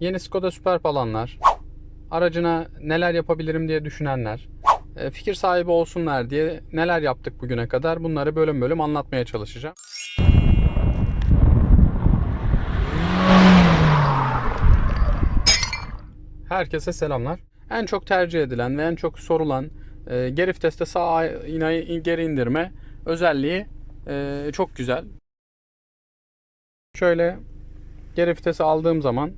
Yeni Skoda Superb alanlar, aracına neler yapabilirim diye düşünenler, e, fikir sahibi olsunlar diye neler yaptık bugüne kadar bunları bölüm bölüm anlatmaya çalışacağım. Herkese selamlar. En çok tercih edilen ve en çok sorulan e, geri viteste sağ aynayı geri indirme özelliği e, çok güzel. Şöyle geri vitesi aldığım zaman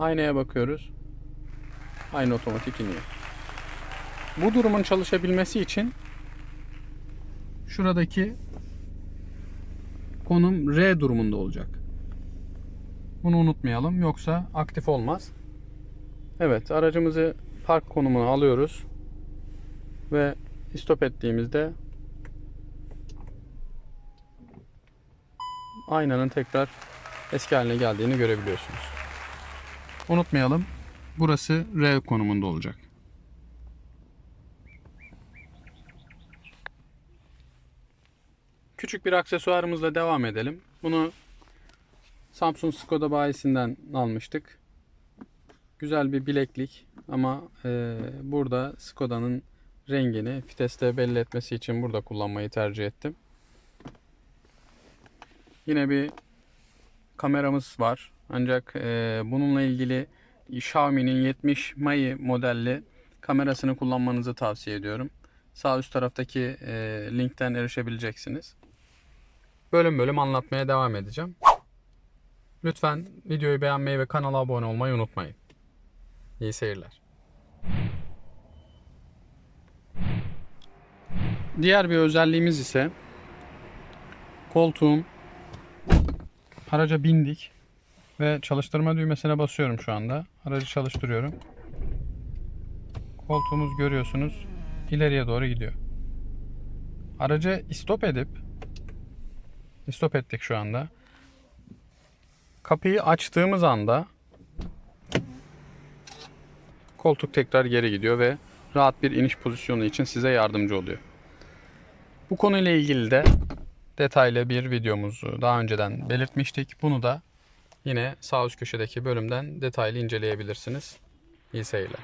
aynaya bakıyoruz. Aynı otomatik iniyor. Bu durumun çalışabilmesi için şuradaki konum R durumunda olacak. Bunu unutmayalım yoksa aktif olmaz. Evet aracımızı park konumuna alıyoruz ve stop ettiğimizde aynanın tekrar eski haline geldiğini görebiliyorsunuz. Unutmayalım burası R konumunda olacak. Küçük bir aksesuarımızla devam edelim. Bunu Samsung Skoda bayisinden almıştık. Güzel bir bileklik ama e, burada Skoda'nın rengini viteste belli etmesi için burada kullanmayı tercih ettim. Yine bir kameramız var. Ancak e, bununla ilgili Xiaomi'nin 70 Mai modelli kamerasını kullanmanızı tavsiye ediyorum. Sağ üst taraftaki e, linkten erişebileceksiniz. Bölüm bölüm anlatmaya devam edeceğim. Lütfen videoyu beğenmeyi ve kanala abone olmayı unutmayın. İyi seyirler. Diğer bir özelliğimiz ise koltuğum araca bindik ve çalıştırma düğmesine basıyorum şu anda. Aracı çalıştırıyorum. Koltuğumuz görüyorsunuz ileriye doğru gidiyor. Aracı stop edip stop ettik şu anda. Kapıyı açtığımız anda koltuk tekrar geri gidiyor ve rahat bir iniş pozisyonu için size yardımcı oluyor. Bu konuyla ilgili de detaylı bir videomuzu daha önceden belirtmiştik. Bunu da yine sağ üst köşedeki bölümden detaylı inceleyebilirsiniz. İyi seyirler.